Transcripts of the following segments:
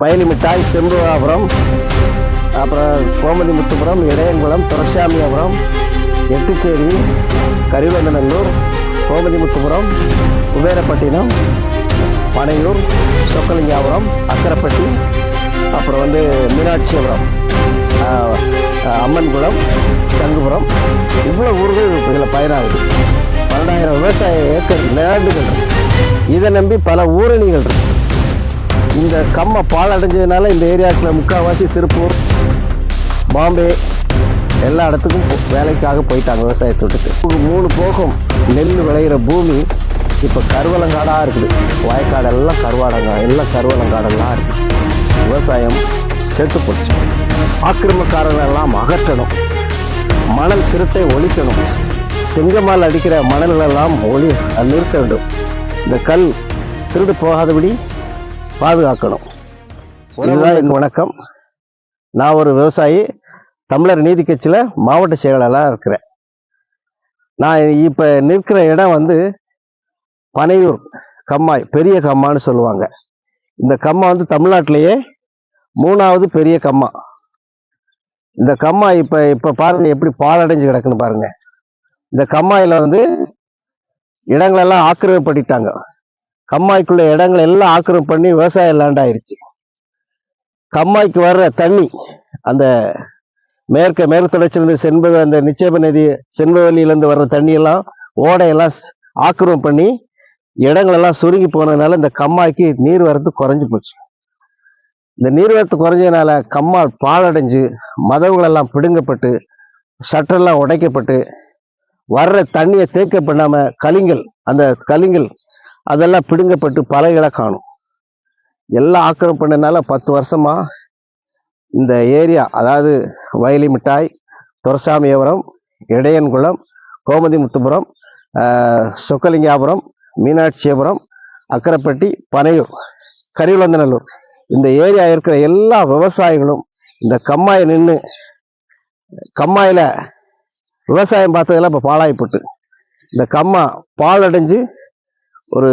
பயணி மிட்டாய் செம்புவாபுரம் அப்புறம் கோமதி முத்துபுரம் இடையங்குளம் துரசாமியாபுரம் எட்டுச்சேரி கரிவந்தநல்லூர் கோமதி முத்துபுரம் குபேரப்பட்டினம் பனையூர் சொக்கலிங்காபுரம் அக்கரைப்பட்டி அப்புறம் வந்து மீனாட்சிபுரம் அம்மன்குளம் சங்குபுரம். இவ்வளோ ஊர்கள் இதில் பயனாகுது. பன்னெண்டாயிரம் விவசாய ஏக்கர் லேண்டுகள் இதை நம்பி பல ஊரணிகள் இருக்குது இந்த கம்மை பால் அடைஞ்சதுனால இந்த ஏரியாவுக்குள்ள முக்கால்வாசி திருப்பூர் பாம்பே எல்லா இடத்துக்கும் வேலைக்காக போயிட்டாங்க விவசாயத்தை விட்டுட்டு. மூணு போகம் நெல் விளையிற பூமி இப்போ கருவலங்காடாக இருக்குது. வயக்காடெல்லாம் கருவாடங்கா எல்லாம் கருவலங்காடெல்லாம் இருக்குது விவசாயம் செத்து போச்சு. ஆக்கிரமக்காரர்களெல்லாம் அகற்றணும். மணல் திருட்டை ஒழிக்கணும். செங்கமால் அடிக்கிற மணல்களெல்லாம் ஒளி நிறுத்த வேண்டும். இந்த கல் திருடு போகாதபடி பாதுகாக்கணும். இதுதான் என் வணக்கம். நான் ஒரு விவசாயி தமிழர் நீதி கட்சியில் மாவட்ட செயலாளராக இருக்கிறேன். நான் இப்போ நிற்கிற இடம் வந்து பனையூர் கம்மாய் பெரிய கம்மான்னு சொல்லுவாங்க. இந்த கம்மா வந்து தமிழ்நாட்டிலேயே மூணாவது பெரிய கம்மா. இந்த கம்மா இப்போ இப்போ பாருங்க எப்படி பாலடைஞ்சு கிடக்குன்னு பாருங்க. இந்த கம்மாயில் வந்து இடங்களெல்லாம் ஆக்கிரமிப்பட்டாங்க கம்மாய்க்குள்ள இடங்களை எல்லாம் ஆக்கிரம் பண்ணி விவசாய லேண்ட் ஆயிருச்சு. கம்மாய்க்கு வர்ற தண்ணி அந்த மேற்க மேற்கு தொடர்ச்சியிலிருந்து செண்பக அந்த நிச்சயப நதி செண்பவெளியிலேருந்து வர்ற தண்ணியெல்லாம் ஓடையெல்லாம் ஆக்கிரமம் பண்ணி இடங்களெல்லாம் சுருங்கி போனதுனால இந்த கம்மாய்க்கு நீர் வரத்து போச்சு. இந்த நீர்வரத்து குறைஞ்சதுனால கம்மால் பாழடைஞ்சு மதவுகளெல்லாம் பிடுங்கப்பட்டு ஷட்டரெல்லாம் உடைக்கப்பட்டு வர்ற தண்ணியை தேக்க பண்ணாமல் கலிங்கல் அந்த கலிங்கல் அதெல்லாம் பிடுங்கப்பட்டு பலைகளை காணும். எல்லாம் ஆக்கிரமிப்பு பண்ணனால பத்து வருஷமாக இந்த ஏரியா அதாவது வயலி மிட்டாய் துரசாமியபுரம் இடையன்குளம் கோமதி முத்துபுரம் சொக்கலிங்காபுரம் மீனாட்சியபுரம் அக்கரைப்பட்டி பனையூர் கரிவலந்தநல்லூர். இந்த ஏரியா இருக்கிற எல்லா விவசாயிகளும் இந்த கம்மாயை நின்று கம்மாயில் விவசாயம் பார்த்ததெல்லாம் இப்போ பாழாய்ப்பட்டு. இந்த கம்மா பால் அடைஞ்சு ஒரு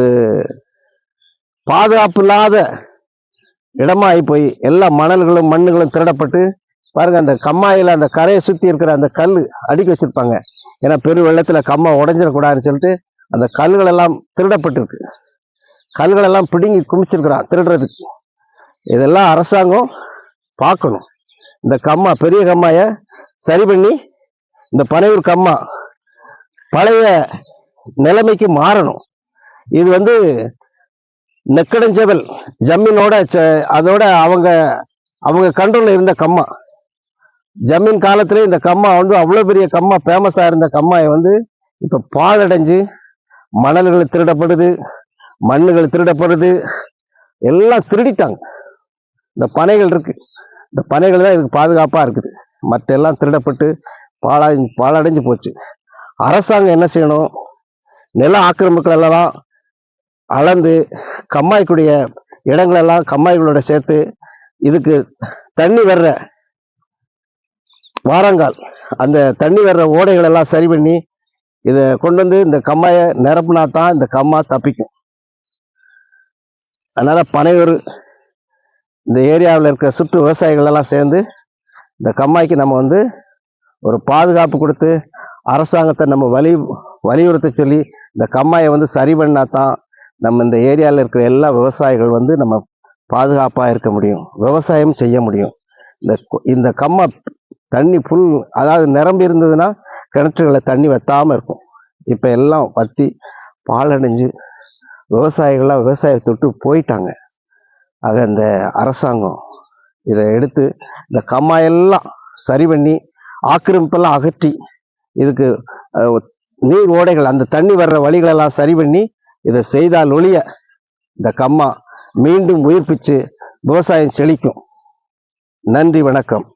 பாதுகாப்பு இல்லாத இடமாகி போய் எல்லா மணல்களும் மண்ணுகளும் திருடப்பட்டு பாருங்கள் அந்த கம்மாயில் அந்த கரையை சுற்றி இருக்கிற அந்த கல் அடுக்கி வச்சிருப்பாங்க. ஏன்னா பெரு வெள்ளத்தில் கம்மா உடஞ்சிடக்கூடாதுன்னு சொல்லிட்டு அந்த கல்களெல்லாம் திருடப்பட்டிருக்கு. கல்களெல்லாம் பிடுங்கி குமிச்சிருக்கிறான் திருடுறதுக்கு. இதெல்லாம் அரசாங்கம் பார்க்கணும். இந்த கம்மா பெரிய கம்மாயை சரி பண்ணி இந்த பனையூர் கம்மா பழைய நிலைமைக்கு மாறணும். இது வந்து நெக்கடஞ்செவல் ஜமீனோட அதோட அவங்க அவங்க கண்ட்ரோலில் இருந்த கம்மா. ஜமீன் காலத்திலே இந்த கம்மா வந்து அவ்வளோ பெரிய கம்மா ஃபேமஸாக இருந்த கம்மாயை வந்து இப்போ பாழடைஞ்சு மணல்கள் திருடப்படுது மண்ணுகள் திருடப்படுது எல்லாம் திருடிட்டாங்க. இந்த பனைகள் இருக்கு. இந்த பனைகள் தான் இதுக்கு பாதுகாப்பாக இருக்குது. மற்ற எல்லாம் திருடப்பட்டு பாழா பாழடைஞ்சு போச்சு. அரசாங்கம் என்ன செய்யணும்? நில ஆக்கிரமிப்புகள் எல்லாம் அளந்து கம்மாய்க்குடைய இடங்களெல்லாம் கம்மாய்களோட சேர்த்து இதுக்கு தண்ணி வர்ற வாரங்கால் அந்த தண்ணி வர்ற ஓடைகளெல்லாம் சரி பண்ணி இதை கொண்டு வந்து இந்த கம்மாயை நிரப்புனா தான் இந்த கம்மா தப்பிக்கும். அதனால் பனையூர் இந்த ஏரியாவில் இருக்க சுற்று விவசாயிகளெல்லாம் சேர்ந்து இந்த கம்மாய்க்கு நம்ம வந்து ஒரு பாதுகாப்பு கொடுத்து அரசாங்கத்தை நம்ம வலி வலியுறுத்த சொல்லி இந்த கம்மாயை வந்து சரி பண்ணா தான் நம்ம இந்த ஏரியாவில் இருக்கிற எல்லா விவசாயிகள் வந்து நம்ம பாதுகாப்பாக இருக்க முடியும். விவசாயம் செய்ய முடியும். இந்த இந்த கம்மா தண்ணி புல் அதாவது நிரம்பி இருந்ததுன்னா கிணற்றுகளை தண்ணி வத்தாமல் இருக்கும். இப்போ எல்லாம் வத்தி பாலடைஞ்சு விவசாயிகள்லாம் விவசாயத்தை விட்டு போயிட்டாங்க. ஆக இந்த அரசாங்கம் இதை எடுத்து இந்த கம்மாயெல்லாம் சரி பண்ணி ஆக்கிரமிப்பெல்லாம் அகற்றி இதுக்கு நீர் ஓடைகள் அந்த தண்ணி வர்ற வழிகளெல்லாம் சரி பண்ணி இதை செய்தால் ஒழிய இந்த கம்மா மீண்டும் உயிர்ப்பிச்சு விவசாயம் செழிக்கும். நன்றி வணக்கம்.